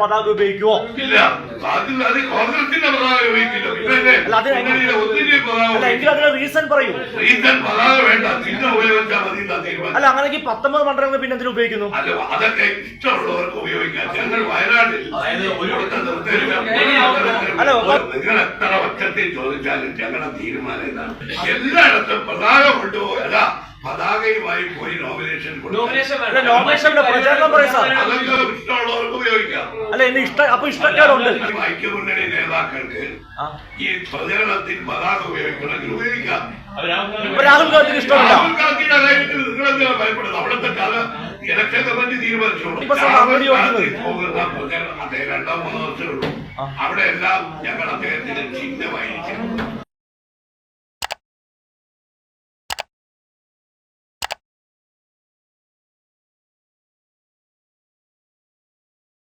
പതാക ഉപയോഗിക്കുമോ എങ്കിലും അതിന് റീസൺ പറയൂ. അല്ല അങ്ങനെങ്കിൽ പത്തൊമ്പത് മണ്ഡലങ്ങൾ പിന്നെ എന്തിനു ഉപയോഗിക്കുന്നു? അല്ല അതൊക്കെ ഇഷ്ടമുള്ളവർക്ക് ഉപയോഗിക്കാം. ഞങ്ങൾ വയനാട്ടിൽ അല്ല, നിങ്ങൾ എത്ര ഒച്ചത്തിൽ ചോദിച്ചാലും ഞങ്ങളുടെ തീരുമാനം ഇതാണ്. എല്ലായിടത്തും പതാക കൊണ്ടുപോകല പതാകയുമായി പോയി നോമിനേഷൻ നോമിനേഷൻ പ്രചാരണം പറയും സാർ. അല്ല എന്നെ ഇഷ്ട അപ്പൊ ഇഷ്ടക്കാരുണ്ട്. ഐക്യമുന്നണി നേതാക്കൾക്ക്. ഈ പ്രചരണത്തിൽ പതാക ഉപയോഗിക്കണമെങ്കിൽ ഉപയോഗിക്കാം. രാഹുൽ ഗാന്ധിക്ക് ഇഷ്ടമില്ല. ഭയപ്പെടുന്നത്? അവിടുത്തെ കഥ ഇലക്ഷൻ കമ്മിറ്റി തീരുമാനിച്ചോളൂ. അദ്ദേഹം രണ്ടോ മൂന്നോ വർഷമേ ഉള്ളൂ. അവിടെ എല്ലാം ഞങ്ങൾ അദ്ദേഹത്തിന്റെ ചിഹ്നമായിരിക്കും